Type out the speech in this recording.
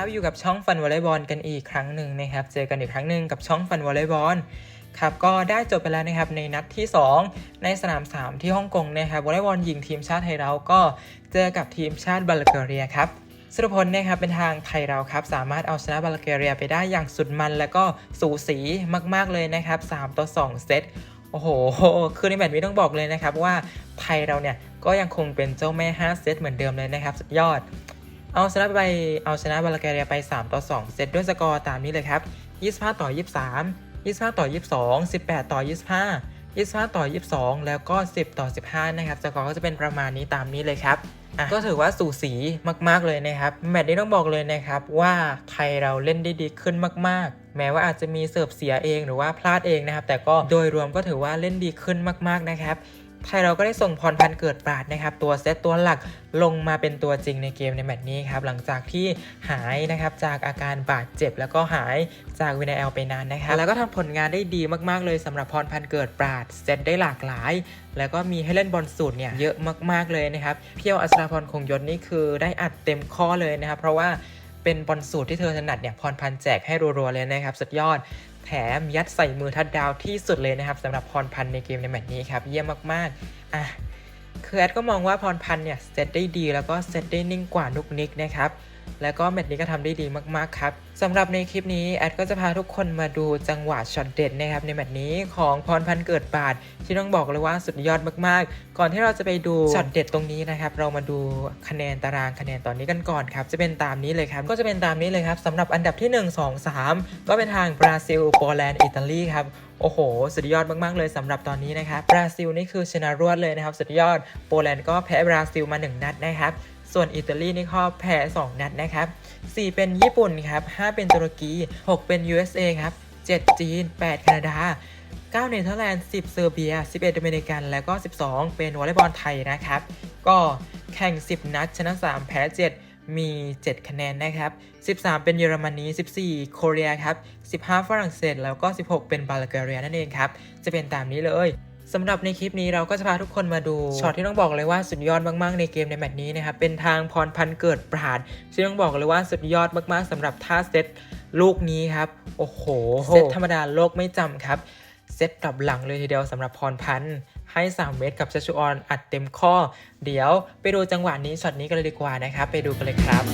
ับอยู่กับช่องฟันวอลเลย์บอลกันอีกครั้งหนึ่งนะครับ เจอกันอีกครั้งหนึ่งกับช่องฟันวอลเลย์บอลครับก็ได้จบไปแล้วนะครับในนัดที่ 2 ในสนาม 3 ที่ฮ่องกงนะครับวอลเลย์บอลหญิงทีมชาติไทยเราก็เจอกับทีมชาติบัลแกเรียครับสรุปผลนะครับเป็นทางไทยเราครับสามารถเอาชนะบัลแกเรียไปได้อย่างสุดมันแล้วก็สูสีมาก ๆเลยนะครับ3ต่อ2เซตโอ้โห คือในแมตช์นี้ต้องบอกเลยนะครับว่าไทยเราเนี่ยก็ยังคงเป็นเจ้าแม่ 5 เซตเหมือนเดิมเลยนะครับ สุดยอด เอาชนะไปเอาชนะบัลแกเรียไป 3 ต่อ 2 เซตด้วยสกอร์ตามนี้เลยครับ 25 ต่อ 23 25 ต่อ 22 18 ต่อ 25 25 ต่อ 22 แล้วก็ 10 ต่อ 15 นะครับ สกอร์ก็จะเป็นประมาณนี้ตามนี้เลยครับ ก็ถือว่าสูสีมากๆเลยนะครับ แมตช์นี้ต้องบอกเลยนะครับว่าไทยเราเล่นได้ดีขึ้นมาก ๆ แม้ว่าอาจจะมีเสิร์ฟเสียเองหรือว่าพลาดเองนะครับ แต่ก็โดยรวมก็ถือว่าเล่นดีขึ้นมาก ๆ นะครับ ไทยเราก็ได้ส่งพรพันเกิดปราดนะครับ ตัวเซตตัวหลักลงมาเป็นตัวจริงในเกมในแมตช์นี้ครับ หลังจากที่หายนะครับจากอาการบาดเจ็บ แล้วก็หายจากวินาเอลไปนานนะครับ แล้วก็ทำผลงานได้ดีมากๆเลยสำหรับพรพันเกิดปราดเซตได้หลากหลาย แล้วก็มีให้เล่นบอลสูตรเนี่ยเยอะมากๆเลยนะครับเพียวอัศราพรคงยศนี่คือได้อัดเต็มข้อเลยนะครับ เพราะว่าเป็นบอลสูตรที่เธอถนัดเนี่ยพรพันแจกให้รัวๆเลยนะครับสุดยอด แถมยัดใส่มือทัดดาวที่สุดเลยนะครับสำหรับพรพันธ์ในเกมในแมตช์นี้ครับ เยี่ยมมากๆอะคือแอดก็มองว่าพรพันธ์เนี่ยเซตได้ดีแล้วก็เซตได้นิ่งกว่านุกนิกนะครับ แล้วก็แมตช์นี้ก็ทำได้ดีมากๆครับสำหรับในคลิปนี้แอดก็จะพาทุกคนมาดูจังหวะช็อตเด็ดนะครับในแมตช์นี้ของพรพันธ์เกิดบาทที่ต้องบอกเลยว่าสุดยอดมากๆ ก่อนที่เราจะไปดูช็อตเด็ดตรงนี้นะครับเรามาดูคะแนนตารางคะแนนตอนนี้กันก่อนครับจะเป็นตามนี้เลยครับก็จะเป็นตามนี้เลยครับสำหรับอันดับที่ 1 2 3 ก็เป็นทางบราซิลโปแลนด์อิตาลีครับโอ้โห สุดยอดมาก ๆ เลยสำหรับตอนนี้นะครับ บราซิลนี่คือชนะรวดเลยนะครับ สุดยอด โปแลนด์ก็แพ้บราซิลมา 1 นัดนะครับ ส่วนอิตาลีนี่ก็แพ้ 2 นัดนะครับ 4 เป็นญี่ปุ่นครับ 5 เป็นตุรกี 6 เป็น USA ครับ 7 จีน 8 แคนาดา 9 เนเธอร์แลนด์ 10 เซอร์เบีย 11โดมินิกัน แล้วก็ 12 เป็นวอลเลย์บอลไทยนะครับ ก็แข่ง 10 นัด ชนะ 3 แพ้ 7 มี 7 คะแนนนะครับ 13 เป็นเยอรมนี 14 โคเรียครับ 15 ฝรั่งเศส แล้วก็ 16 เป็นบัลแกเรียนั่นเองครับ จะเป็นตามนี้เลย สำหรับในคลิปนี้เราก็จะพาทุกคนมาดูช็อตที่ต้องบอกเลยว่าสุดยอดมากๆในเกมในแมตช์นี้นะครับเป็นทางพรพันธ์เกิดปราดที่ต้องบอกเลยว่าสุดยอดมากๆสำหรับท่าเซตลูกนี้ครับโอ้โหเซตธรรมดาโลกไม่จำครับเซตกลับหลังเลยทีเดียวสำหรับพรพันธ์ให้ 3 เมตรกับชัชชุออนอัดเต็มข้อ เดี๋ยวไปดูจังหวะนี้ช็อตนี้กันเลยดีกว่านะครับไปดูกันเลยครับ